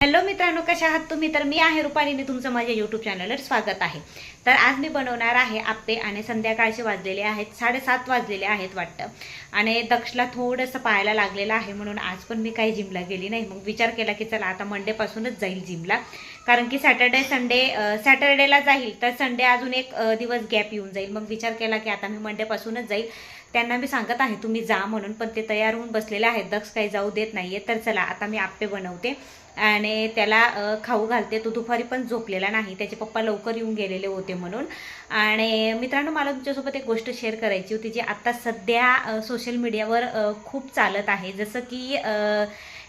Hello मित्रांनो कशा आहात तुम्ही? तर मी आहे रुपालीने तुमचं माझ्या यूट्यूब चॅनलवर स्वागत आहे. तर आज मी बनवणार आहे आप्पे आणि संध्याकाळचे वाजलेले आहेत साडेसात वाजलेले आहेत वाटतं. आणि दक्षला थोडंसं पाहायला लागलेलं आहे म्हणून आज पण मी काही जिमला गेली नाही. मग विचार केला की चला आता मंडेपासूनच जाईल जिमला कारण की सॅटर्डे संडे सॅटर्डेला जाईल तर संडे अजून एक दिवस गॅप येऊन जाईल. मग विचार केला की आता मी मंडेपासूनच जाईल. त्यांना मी सांगत आहे तुम्ही जा म्हणून पण ते तयार होऊन बसलेले आहेत. दक्ष काही जाऊ देत नाहीये तर चला आता मी आप्पे बनवते. आणि त्याला खाऊ घालते. तो दुपारी पण झोपलेला नाही. त्याचे पप्पा लवकर येऊन गेलेले होते म्हणून. आणि मित्रांनो मला तुमच्यासोबत एक गोष्ट शेअर करायची होती जी आत्ता सध्या सोशल मीडियावर खूप चालत आहे. जसं की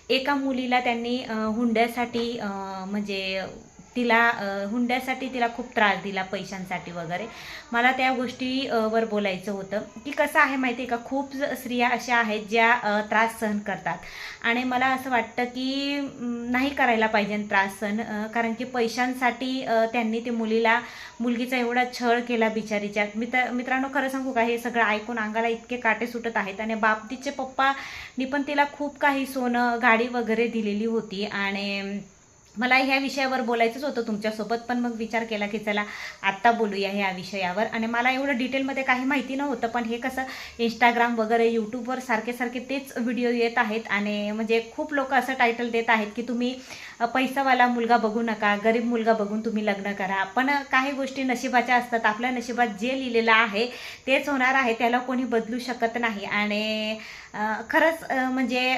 एका मुलीला त्यांनी हुंड्यासाठी म्हणजे तिला हुंड्यासाठी तिला खूप त्रास दिला पैशांसाठी वगैरे. मला त्या गोष्टी वर बोलायचं होतं की कसं आहे माहिती आहे का? खूप स्त्रिया अशा आहेत ज्या त्रास सहन करतात. आणि मला असं वाटतं की नाही करायला पाहिजे त्रास सहन कारण की पैशांसाठी त्यांनी ते मुलीला मुलगीचा एवढा छळ केला बिचारीच्या. मित्र मित्रांनो खरं सांगू का? हे सगळं ऐकून अंगाला इतके काटे सुटत आहेत आणि बाबतीचे पप्पानी पण तिला खूप काही सोनं गाडी वगैरे दिलेली होती. आणि मला ह्या विषयावर बोलायचंच होतं तुमच्यासोबत पण मग विचार केला की चला आत्ता बोलूया ह्या विषयावर. आणि मला एवढं डिटेलमध्ये काही माहिती नव्हतं पण हे कसं इंस्टाग्राम वगैरे यूट्यूबवर सारखे सारखे तेच व्हिडिओ येत आहेत. आणि म्हणजे खूप लोक असं टायटल देत आहेत की तुम्ही पैसावाला मुलगा बघू नका गरीब मुलगा बघून तुम्ही लग्न करा. पण काही गोष्टी नशिबाच्या असतात. आपल्या नशिबात जे लिहिलेलं आहे तेच होणार आहे. त्याला कोणी बदलू शकत नाही. आणि खरंच म्हणजे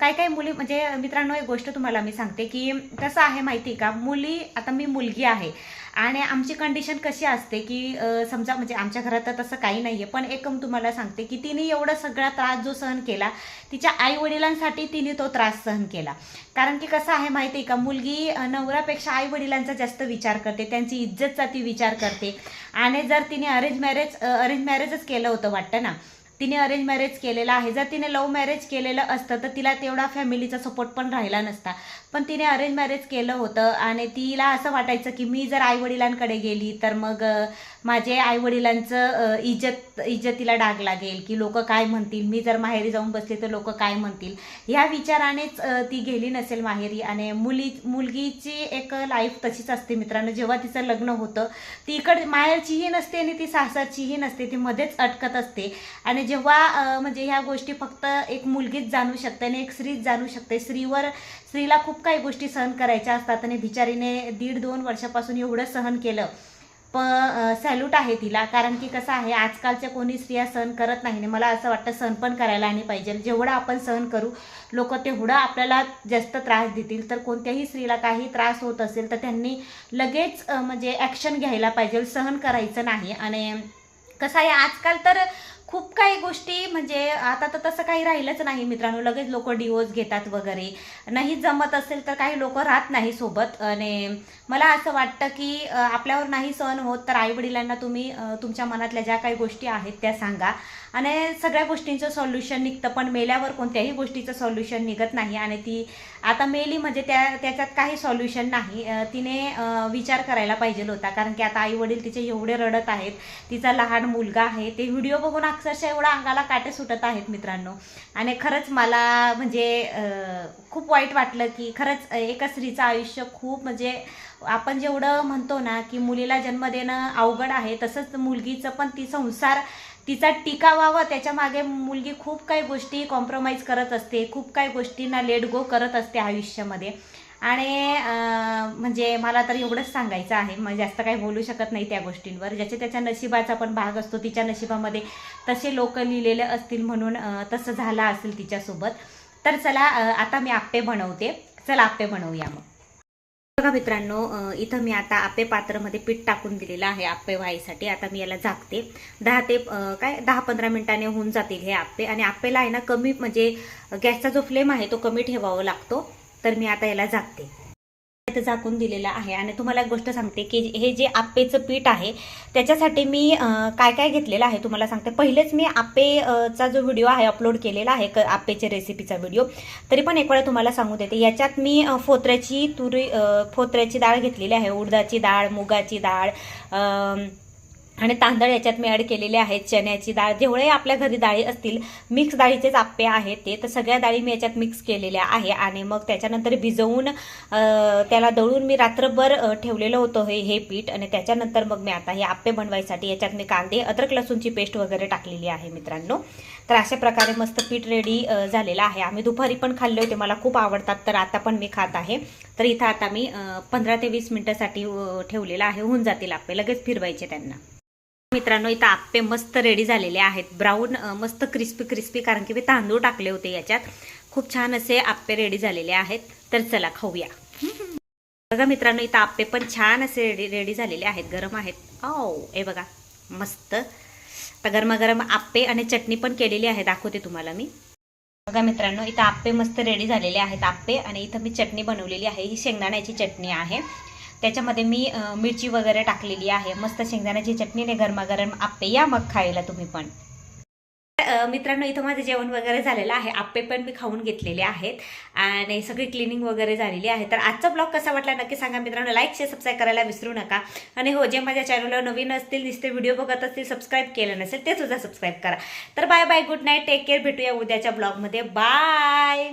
काय काय मुली म्हणजे मित्रांनो एक गोष्ट तुम्हाला मी सांगते की कसं आहे माहिती का? मुली आता मी मुलगी आहे. आणि आमची कंडिशन कशी असते की समजा म्हणजे आमच्या घरात तर तसं काही नाही आहे पण एकम तुम्हाला सांगते की तिने एवढा सगळा त्रास जो सहन केला तिच्या आई वडिलांसाठी तिने तो त्रास सहन केला. कारण की कसं आहे माहिती आहे का मुलगी नवऱ्यापेक्षा आई वडिलांचा जास्त विचार करते त्यांची इज्जतचा ती विचार करते. आणि जर तिने अरेंज मॅरेज अरेंज मॅरेजच केलं होतं वाटतं ना तिने अरेंज मॅरेज केलेलं आहे. जर तिने लव्ह मॅरेज केलेलं असतं तर तिला तेवढा फॅमिलीचा सपोर्ट पण राहिला नसता. पण तिने अरेंज मॅरेज केलं होतं आणि तिला असं वाटायचं की मी जर आईवडिलांकडे गेली तर मग माझे आईवडिलांचं इज्जत इज्जतीला डाग लागेल की लोक काय म्हणतील? मी जर माहेरी जाऊन बसले तर लोक काय म्हणतील? ह्या विचारानेच ती गेली नसेल माहेरी. आणि मुली मुलगीची एक लाईफ तशीच असते मित्रांनो. जेव्हा तिचं लग्न होतं ती इकडे माहेरचीही नसते आणि ती सासरचीही नसते. ती मध्येच अटकत असते. आणि जेव्हा म्हणजे ह्या गोष्टी फक्त एक मुलगीच जाणू शकते आणि एक स्त्रीच जाणू शकते स्त्रीवर स्त्रीला खूप काही गोष्टी सहन करायच्या असतात आणि बिचारीने दीड दोन वर्षापासून एवढं सहन केलं. पण सॅल्यूट आहे तिला कारण की कसं आहे आजकालच्या कोणी स्त्रिया सहन करत नाही आणि मला असं वाटतं सहन पण करायला आणि पाहिजे. जेवढं आपण सहन करू लोक तेवढं आपल्याला जास्त त्रास देतील. तर कोणत्याही स्त्रीला काही त्रास होत असेल तर त्यांनी लगेच म्हणजे ॲक्शन घ्यायला पाहिजे. सहन करायचं नाही. आणि कसं आहे आजकाल तर खूप काही गोष्टी म्हणजे आता तर तसं काही राहिलंच नाही मित्रांनो. लगेच लोक डिवोर्स घेतात वगैरे. नाही जमत असेल तर काही लोक राहत नाही सोबत. आणि मला असं वाटतं की आपल्यावर नाही सहन होत तर आईवडिलांना तुम्ही तुमच्या मनातल्या ज्या काही गोष्टी आहेत त्या सांगा. आणि सगळ्या गोष्टींचं सॉल्युशन निघतं पण मेल्यावर कोणत्याही गोष्टीचं सॉल्युशन निघत नाही. आणि ती आता मेली म्हणजे त्या त्याच्यात काही सॉल्युशन नाही. तिने विचार करायला पाहिजे होता. कारण की आता आई वडील तिचे एवढे रडत आहेत. तिचा लहान मुलगा आहे. ते व्हिडिओ बघून अक्षरशः एवढा अंगाला काटे सुटत आहेत मित्रांनो. आणि खरंच मला म्हणजे खूप वाईट वाटलं की खरंच एका स्त्रीचं आयुष्य खूप म्हणजे आपण जेवढं म्हणतो ना की मुलीला जन्म देणं अवघड आहे तसंच मुलगीचं पण ती संसार तिचा टिकावावं त्याच्यामागे मुलगी खूप काही गोष्टी कॉम्प्रोमाइज करत असते खूप काही गोष्टींना लेट गो करत असते आयुष्यामध्ये. आणि म्हणजे मला तर एवढंच सांगायचं आहे. मग जास्त काही बोलू शकत नाही त्या गोष्टींवर. ज्याच्या त्याच्या नशिबाचा पण भाग असतो तिच्या नशिबामध्ये तसे लोक लिहिलेले असतील म्हणून तसं झालं असेल तिच्यासोबत. तर चला आता मी आप्पे बनवते. चला आप्पे बनवूया मग. बघा मित्रांनो इथं मी आता आप्पे पात्रामध्ये पीठ टाकून दिलेलं आहे आप्पे व्हायसाठी. आता मी याला झाकते. दहा ते काय दहा पंधरा मिनिटाने होऊन जातील हे आप्पे. आणि आप्पेला आहे ना कमी म्हणजे गॅसचा जो फ्लेम आहे तो कमी ठेवावा लागतो. तर मी आता याला झाकते इथं झाकून दिलेलं आहे आणि तुम्हाला एक गोष्ट सांगते की हे जे आप्पेचं पीठ आहे त्याच्यासाठी मी काय काय घेतलेलं आहे तुम्हाला सांगते. पहिलेच मी आपेचा जो व्हिडिओ आहे अपलोड केलेला आहे क आप्पेच्या रेसिपीचा व्हिडिओ. तरी पण एक वेळा तुम्हाला सांगू देते याच्यात मी फोत्र्याची तुरी फोत्र्याची डाळ घेतलेली आहे उडदाची डाळ मुगाची डाळ आणि तांदळ याच्यात मी ॲड केलेले आहेत चण्याची डाळ. जेवढे आपल्या घरी डाळी असतील मिक्स डाळीचेच आप्पे आहेत ते. तर सगळ्या डाळी मी याच्यात मिक्स केलेल्या आहे. आणि मग त्याच्यानंतर भिजवून त्याला दळून मी रात्रभर ठेवलेलं होतं हे हे पीठ. आणि त्याच्यानंतर मग मी आता हे आप्पे बनवायसाठी याच्यात मी कांदे अद्रक लसूणची पेस्ट वगैरे टाकलेली आहे मित्रांनो. तर अशा प्रकारे मस्त पीठ रेडी झालेलं आहे. आम्ही दुपारी पण खाल्ले होते. मला खूप आवडतात तर आता पण मी खात आहे. तर इथं आता मी पंधरा ते वीस मिनटासाठी ठेवलेलं आहे. होऊन जातील आप्पे. लगेच फिरवायचे त्यांना. मित्रांनो इथं आप्पे मस्त रेडी झालेले आहेत. ब्राऊन मस्त क्रिस्पी क्रिस्पी कारण की मी तांदूळ टाकले होते याच्यात. खूप छान असे आप्पे रेडी झालेले आहेत. तर चला खाऊया. बघा मित्रांनो इथं आप्पे पण छान असे रेडी रेडी झालेले आहेत. गरम आहेत. औ हे बघा. मस्त. आता गरमागरम आप्पे आणि चटणी पण केलेली आहे. दाखवते तुम्हाला मी. बघा मित्रांनो इथं आप्पे मस्त रेडी झालेले आहेत. आप्पे आणि इथं मी चटणी बनवलेली आहे. ही शेंगदाण्याची चटणी आहे. त्याच्यामध्ये मी मिरची वगैरे टाकलेली आहे. मस्त शेंगदाण्याची चटणीने गरमागरम आप्पे या मग खायला तुम्ही पण. मित्रांनो इथं माझं जेवण वगैरे झालेलं आहे. आप्पे पण मी खाऊन घेतलेले आहेत. आणि सगळी क्लिनिंग वगैरे झालेली आहे. तर आजचा ब्लॉग कसा वाटला नक्की सांगा मित्रांनो. लाईक शेअर सबस्क्राईब करायला विसरू नका. आणि हो जे माझ्या चॅनलला नवीन असतील नुसते व्हिडिओ बघत असतील सबस्क्राईब केलं नसेल ते सुद्धा सबस्क्राईब करा. तर bye bye good night take care भेटूया उद्याच्या ब्लॉगमध्ये. बाय